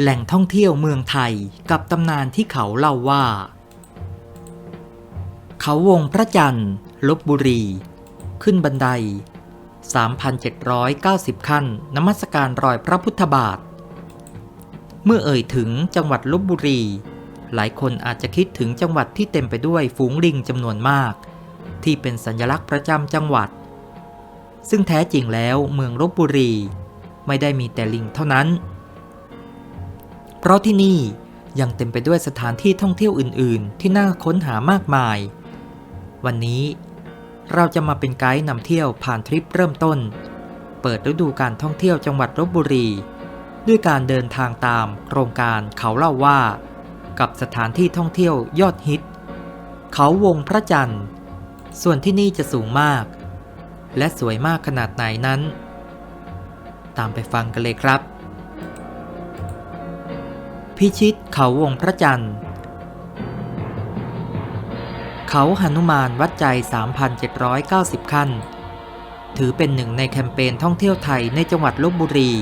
แหล่งท่องเที่ยวเมืองไทยกับตำนานที่เขาเล่าว่า เขาวงพระจันทร์ลบบุรี ขึ้นบันได 3,790 ขั้นนมัสการรอยพระพุทธบาท เมื่อเอ่ยถึงจังหวัดลบบุรี หลายคนอาจจะคิดถึงจังหวัดที่เต็มไปด้วยฝูงลิงจำนวนมาก ที่เป็นสัญลักษณ์ประจำจังหวัด ซึ่งแท้จริงแล้วเมืองลบบุรี ไม่ได้มีแต่ลิงเท่านั้น เพราะที่นี่ยังเต็มไปด้วยสถานที่ท่องเที่ยวอื่น ๆ ที่น่าค้นหามากมาย วันนี้เราจะมาเป็นไกด์นำเที่ยวผ่านทริปเริ่มต้น เปิดฤดูการท่องเที่ยวจังหวัดลบบุรี ด้วยการเดินทางตามโครงการเขาเล่าว่า กับสถานที่ท่องเที่ยวยอดฮิต เขาวงพระจันทร์ ส่วนที่นี่จะสูงมาก และสวยมากขนาดไหนนั้น ตามไปฟังกันเลยครับ พิชิตเขาวงพระจันทร์ เขาหนุมานวัดใจ 3,790 ขั้น ถือเป็นหนึ่งในแคมเปญท่องเที่ยวไทยในจังหวัดลบบุรี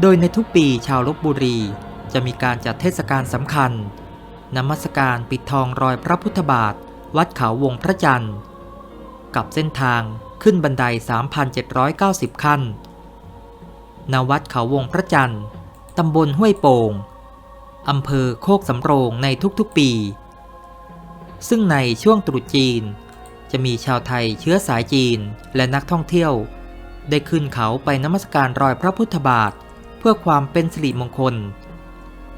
โดยในทุกปีชาวลบบุรีจะมีการจัดเทศกาลสำคัญนมัสการปิดทองรอยพระพุทธบาท วัดเขาวงพระจันทร์ กับเส้นทางขึ้นบันได 3,790 ขั้นณวัดเขาวงพระจันทร์ ตำบลห้วยโป่ง อำเภอโคกสำโรงในทุกๆปี ซึ่งในช่วงตรุษจีน จะมีชาวไทยเชื้อสายจีนและนักท่องเที่ยว ได้ขึ้นเขาไปนมัสการรอยพระพุทธบาท เพื่อความเป็นสิริมงคล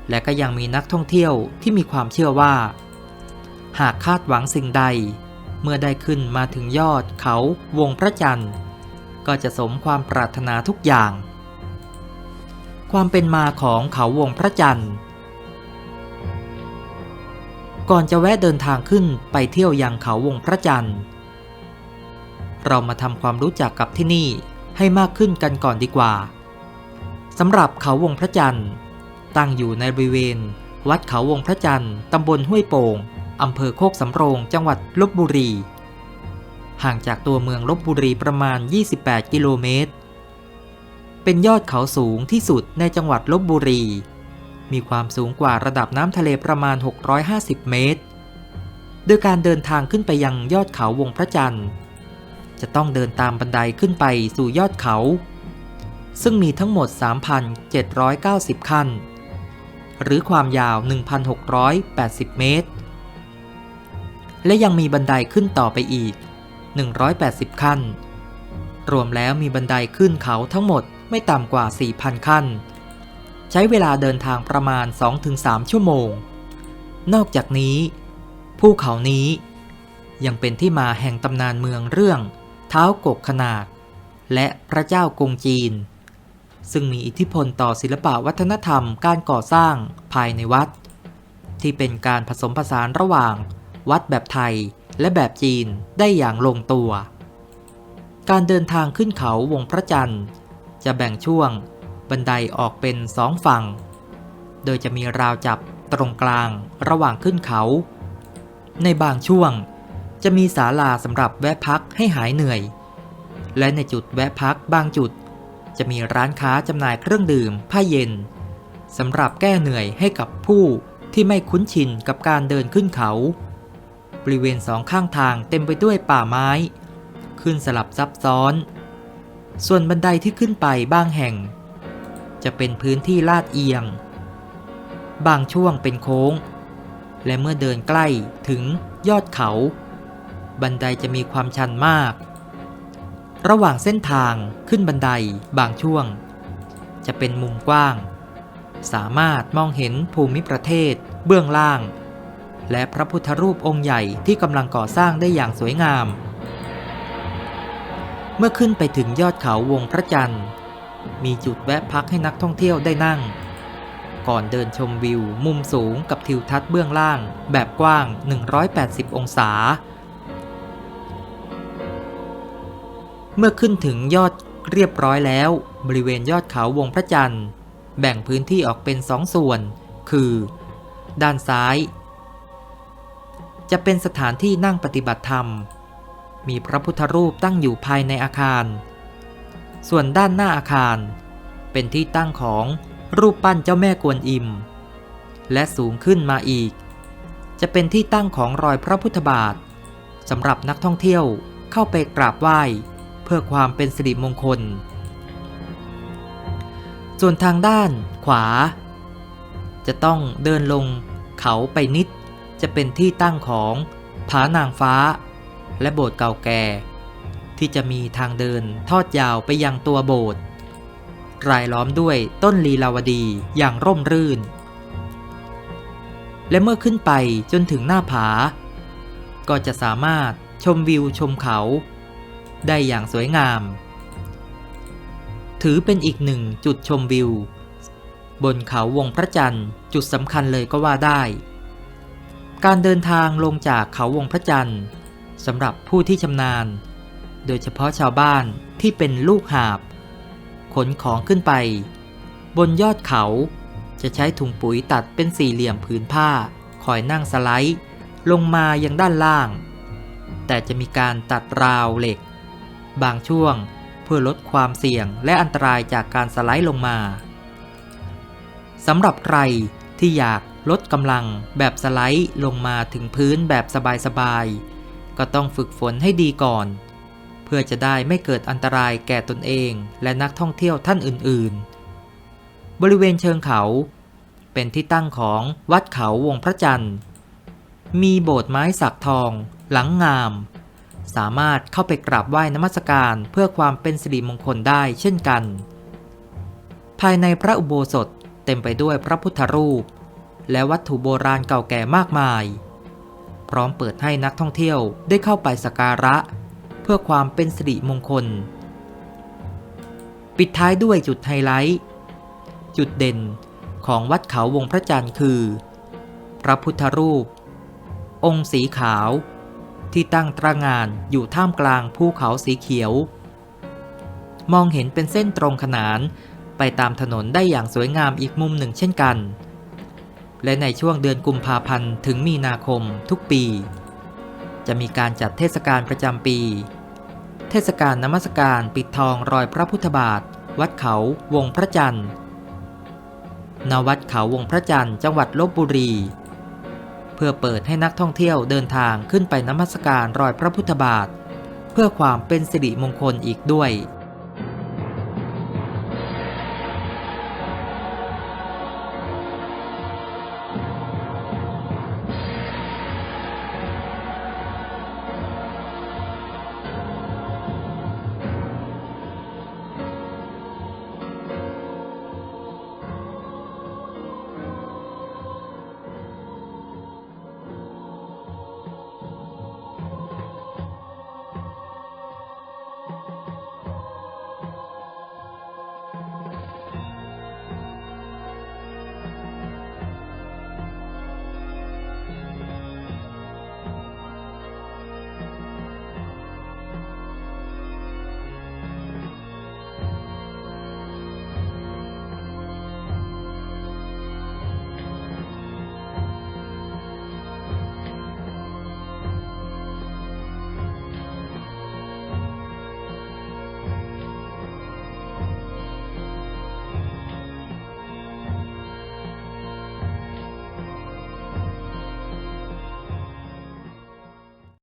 และก็ยังมีนักท่องเที่ยวที่มีความเชื่อว่า หากคาดหวังสิ่งใด เมื่อได้ขึ้นมาถึงยอดเขาวงพระจันทร์ ก็จะสมความปรารถนาทุกอย่าง ความเป็นมาของเขาวงพระจันทร์ ก่อนจะแวะเดินทางขึ้นไปเที่ยวยังเขาวงพระจันทร์ เรามาทำความรู้จักกับที่นี่ให้มากขึ้นกันก่อนดีกว่าสำหรับเขาวงพระจันทร์ ตั้งอยู่ในบริเวณ วัดเขาวงพระจันทร์ตำบลห้วยโป่งอำเภอโคกสำโรง จังหวัดลบบุรี ห่างจากตัวเมืองลบบุรีประมาณ 28 กิโลเมตร เป็นยอดเขาสูงที่สุดในจังหวัดลบบุรี มีความสูงกว่าระดับน้ำทะเลประมาณ 650 เมตร โดยการเดินทางขึ้นไปยังยอดเขาวงพระจันทร์ จะต้องเดินตามบันไดขึ้นไปสู่ยอดเขา ซึ่งมีทั้งหมด 3,790 ขั้น หรือความยาว 1,680 เมตร และยังมีบันไดขึ้นต่อไปอีก 180 ขั้นรวมแล้วมีบันไดขึ้นเขาทั้งหมด ไม่ต่ำกว่า 4,000 ขั้น ใช้เวลาเดินทางประมาณ 2-3 ชั่วโมง นอกจากนี้ ภูเขานี้ยังเป็นที่มาแห่งตำนานเมืองเรื่อง เท้ากกขนาด และพระเจ้ากงจีน ซึ่งมีอิทธิพลต่อศิลปะวัฒนธรรมการก่อสร้างภายในวัด ที่เป็นการผสมผสานระหว่าง วัดแบบไทยและแบบจีนได้อย่างลงตัว การเดินทางขึ้นเขาวงพระจันทร์ จะแบ่งช่วงบันไดออกเป็นสองฝั่ง โดยจะมีราวจับตรงกลางระหว่างขึ้นเขา ในบางช่วงจะมีศาลาสำหรับแวะพักให้หายเหนื่อย และในจุดแวะพักบางจุด จะมีร้านค้าจำหน่ายเครื่องดื่มผ้าเย็นสำหรับแก้เหนื่อยให้กับผู้ที่ไม่คุ้นชินกับการเดินขึ้นเขา บริเวณสองข้างทางเต็มไปด้วยป่าไม้ ขึ้นสลับซับซ้อน ส่วนบันไดที่ขึ้นไปบางแห่ง จะเป็นพื้นที่ลาดเอียง บางช่วงเป็นโค้ง และเมื่อเดินใกล้ถึงยอดเขา บันไดจะมีความชันมาก ระหว่างเส้นทางขึ้นบันไดบางช่วง จะเป็นมุมกว้าง สามารถมองเห็นภูมิประเทศ เบื้องล่าง และพระพุทธรูปองค์ใหญ่ที่กำลังก่อสร้างได้อย่างสวยงาม เมื่อขึ้นไปถึงยอดเขาวงพระจันทร์ มีจุดแวะพักให้นักท่องเที่ยวได้นั่ง ก่อนเดินชมวิวมุมสูงกับทิวทัศน์เบื้องล่างแบบกว้าง 180 องศา เมื่อขึ้นถึงยอดเรียบร้อยแล้ว บริเวณยอดเขาวงพระจันทร์ แบ่งพื้นที่ออกเป็นสองส่วน คือ ด้านซ้าย จะเป็นสถานที่นั่งปฏิบัติธรรม มีพระพุทธรูปตั้งอยู่ภายในอาคาร ส่วนด้านหน้าอาคาร เป็นที่ตั้งของรูปปั้นเจ้าแม่กวนอิม และสูงขึ้นมาอีก จะเป็นที่ตั้งของรอยพระพุทธบาทสำหรับนักท่องเที่ยวเข้าไปกราบไหว้ เพื่อความเป็นสิริมงคล ส่วนทางด้านขวา จะต้องเดินลงเขาไปนิด จะเป็นที่ตั้งของผานางฟ้า และโบสถ์เก่าแก่ ที่จะมีทางเดินทอดยาวไปยังตัวโบสถ์รายล้อมด้วยต้นลีลาวดีอย่างร่มรื่น และเมื่อขึ้นไปจนถึงหน้าผา ก็จะสามารถชมวิวชมเขา ได้อย่างสวยงาม ถือเป็นอีกหนึ่งจุดชมวิว บนเขาวงพระจันทร์จุดสำคัญเลยก็ว่าได้ การเดินทางลงจากเขาวงพระจันทร์ สำหรับผู้ที่ชำนาญ โดยเฉพาะชาวบ้านที่เป็นลูกหาบ ขนของขึ้นไป บนยอดเขาจะใช้ถุงปุ๋ยตัดเป็นสี่เหลี่ยมผืนผ้าคอยนั่งสไลด์ลงมายังด้านล่าง แต่จะมีการตัดราวเหล็ก บางช่วงเพื่อลดความเสี่ยงและอันตรายจากการสไลด์ลงมาสำหรับใครที่อยากลดกำลังแบบสไลด์ลงมาถึงพื้นแบบสบายๆ ก็ต้องฝึกฝนให้ดีก่อน เพื่อจะได้ไม่เกิดอันตรายแก่ตนเองและนักท่องเที่ยวท่านอื่นๆ บริเวณเชิงเขา เป็นที่ตั้งของวัดเขาวงพระจันทร์ มีโบสถ์ไม้สักทอง หลังงาม สามารถเข้าไปกราบไหว้นมัสการเพื่อความเป็นสิริมงคลได้เช่นกัน ภายในพระอุโบสถเต็มไปด้วยพระพุทธรูป และวัตถุโบราณเก่าแก่มากมาย พร้อมเปิดให้นักท่องเที่ยวได้เข้าไปสักการะ เพื่อความเป็นสิริมงคล ปิดท้ายด้วยจุดไฮไลท์ จุดเด่นของวัดเขาวงพระจันทร์คือ พระพุทธรูป องค์สีขาว ที่ตั้งตระงานอยู่ท่ามกลางภูเขาสีเขียว มองเห็นเป็นเส้นตรงขนานไปตามถนนได้อย่างสวยงามอีกมุมหนึ่งเช่นกัน และในช่วงเดือนกุมภาพันธ์ถึงมีนาคมทุกปี จะมีการจัดเทศกาลประจำปี เทศกาลนมัสการปิดทองรอยพระพุทธบาท วัดเขาวงพระจันทร์ณวัดเขาวงพระจันทร์จังหวัดลบบุรี เพื่อเปิดให้นักท่องเที่ยวเดินทางขึ้นไปนมัสการรอยพระพุทธบาท เพื่อความเป็นสิริมงคลอีกด้วย